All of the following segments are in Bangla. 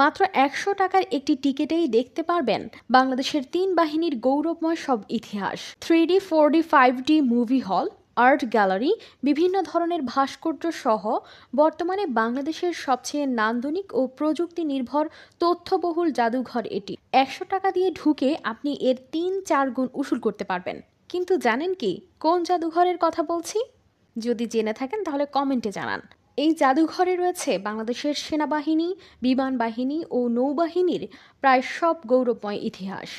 মাত্র একশো টাকার একটি টিকিটেই দেখতে পারবেন বাংলাদেশের তিন বাহিনীর গৌরবময় সব ইতিহাস। Three D four D five D movie hall, art gallery, বিভিন্ন ধরনের ভাস্কর্য সহ বর্তমানে বাংলাদেশের সবচেয়ে নান্দনিক ও প্রযুক্তি নির্ভর তথ্যবহুল জাদুঘর এটি। একশো টাকা দিয়ে ঢুকে আপনি এর তিন চার গুণ উসুল করতে পারবেন। কিন্তু জানেন কি কোন জাদুঘরের কথা বলছি? যদি জেনে থাকেন তাহলে কমেন্টে জানান। এই জাদুঘরে রয়েছে বাংলাদেশের সেনাবাহিনী, বিমান বাহিনী ও নৌবাহিনীর প্রায় সব গৌরবময় ইতিহাস।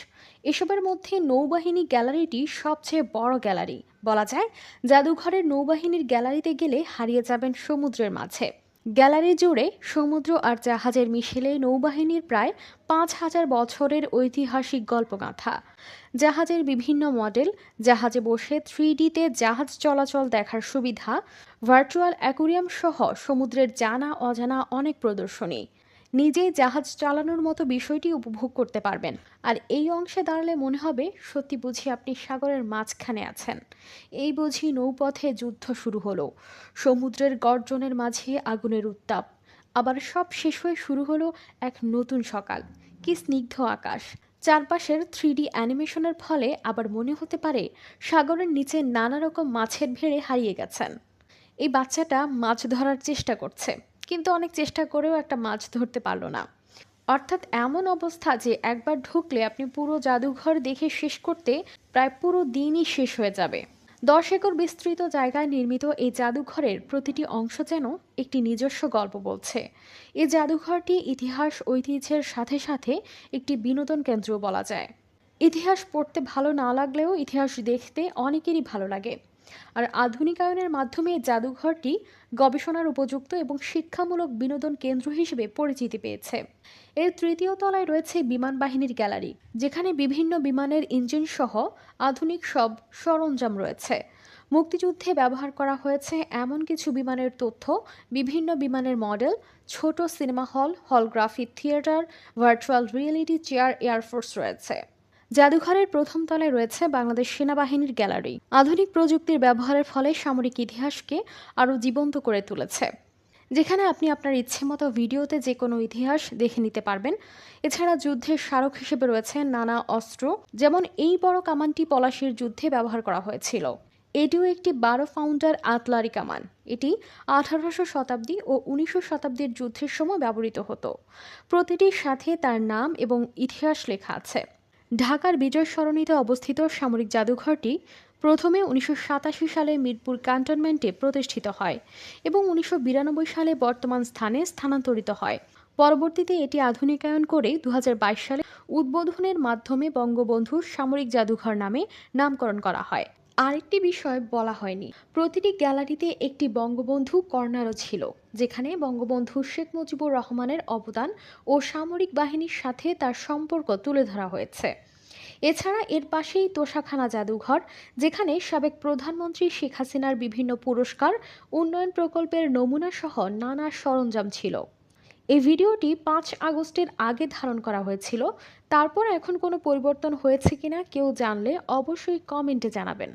এসবের মধ্যে নৌবাহিনী গ্যালারিটি সবচেয়ে বড় গ্যালারি। বলা যায়, জাদুঘরের নৌবাহিনীর গ্যালারিতে গেলে হারিয়ে যাবেন সমুদ্রের মাঝে। গ্যালারি জুড়ে সমুদ্র আর জাহাজের মিশেলে নৌবাহিনীর প্রায় পাঁচ হাজার বছরের ঐতিহাসিক গল্পগাথা। জাহাজের বিভিন্ন মডেল, জাহাজে বসে থ্রি ডিতে জাহাজ চলাচল দেখার সুবিধা, ভার্চুয়াল অ্যাকুরিয়াম সহ সমুদ্রের জানা অজানা অনেক প্রদর্শনী। নিজেই জাহাজ চালানোর মতো বিষয়টি উপভোগ করতে পারবেন। আর এই অংশে দাঁড়ালে মনে হবে, সত্যি বুঝি আপনি সাগরের মাঝখানে আছেন। এই বুঝি নৌপথে যুদ্ধ শুরু হলো। সমুদ্রের গর্জনের মাঝে আগুনের উত্তাপ। আবার সব শেষ হয়ে শুরু হলো এক নতুন সকাল। কি স্নিগ্ধ আকাশ। চারপাশের থ্রি ডি অ্যানিমেশনের ফলে আবার মনে হতে পারে, সাগরের নিচে নানা রকম মাছের ভেড়ে হারিয়ে গেছেন। এই বাচ্চাটা মাছ ধরার চেষ্টা করছে। কিন্তু অনেক চেষ্টা করেও একটা মাছ ধরতে পারল না। অর্থাৎ এমন অবস্থা যে একবার ঢুকলে আপনি পুরো জাদুঘর দেখে শেষ করতে প্রায় পুরো দিনই শেষ হয়ে যাবে। দশ একর বিস্তৃত জায়গায় নির্মিত এই জাদুঘরের প্রতিটি অংশ যেন একটি নিজস্ব গল্প বলছে। এই জাদুঘরটি ইতিহাস, ঐতিহ্যের সাথে সাথে একটি বিনোদন কেন্দ্র বলা যায়। ইতিহাস পড়তে ভালো না লাগলেও ইতিহাস দেখতে অনেকেরই ভালো লাগে। আর আধুনিকায়নের মাধ্যমে জাদুঘরটি গবেষণার উপযুক্ত এবং শিক্ষামূলক বিনোদন কেন্দ্র হিসেবে পরিচিতি পেয়েছে। এর তৃতীয় তলায় রয়েছে বিমান বাহিনীর গ্যালারি, যেখানে বিভিন্ন বিমানের ইঞ্জিন সহ আধুনিক সব সরঞ্জাম রয়েছে। মুক্তিযুদ্ধে ব্যবহার করা হয়েছে এমন কিছু বিমানের তথ্য, বিভিন্ন বিমানের মডেল, ছোট cinema hall, holography theatre, virtual reality chair air force রয়েছে। জাদুঘরের প্রথম তলায় রয়েছে বাংলাদেশ সেনাবাহিনীর গ্যালারি। আধুনিক প্রযুক্তির ব্যবহারের ফলে সামরিক ইতিহাসকে আরও জীবন্ত করে তুলেছে। যেখানে আপনি আপনার ইচ্ছে মতো ভিডিওতে যে কোনো ইতিহাস দেখে নিতে পারবেন। এছাড়া যুদ্ধের স্মারক হিসেবে রয়েছে নানা অস্ত্র, যেমন এই বড় কামানটি পলাশির যুদ্ধে ব্যবহার করা হয়েছিল। এটিও একটি বারো ফাউন্ডার আতলারি কামান। এটি আঠারোশো শতাব্দী ও উনিশশো শতাব্দীর যুদ্ধের সময় ব্যবহৃত হতো। প্রতিটির সাথে তার নাম এবং ইতিহাস লেখা আছে। ঢাকার বিজয় সরণিতে অবস্থিত সামরিক জাদুঘরটি প্রথমে উনিশশো সাতাশি সালে মিরপুর ক্যান্টনমেন্টে প্রতিষ্ঠিত হয় এবং উনিশশো বিরানব্বই সালে বর্তমান স্থানে স্থানান্তরিত হয়। পরবর্তীতে এটি আধুনিকায়ন করে দু হাজার বাইশ সালে উদ্বোধনের মাধ্যমে বঙ্গবন্ধু সামরিক জাদুঘর নামে নামকরণ করা হয়। আরেকটি বিষয় বলা হয়নি। প্রতিটি গ্যালারিতে একটি বঙ্গবন্ধু কর্নারও ছিল, যেখানে বঙ্গবন্ধু শেখ মুজিবুর রহমানের অবদান ও সামরিক বাহিনীর সাথে তার সম্পর্ক তুলে ধরা হয়েছে। এছাড়া এর পাশেই তোষাখানা জাদুঘর, যেখানে সাবেক প্রধানমন্ত্রী শেখ হাসিনার বিভিন্ন পুরস্কার, উন্নয়ন প্রকল্পের নমুনা সহ নানা সরঞ্জাম ছিল। এই ভিডিওটি পাঁচ আগস্টের আগে ধারণ করা হয়েছিল। তারপর এখন কোনো পরিবর্তন হয়েছে কিনা কেউ জানলে অবশ্যই কমেন্টে জানাবেন।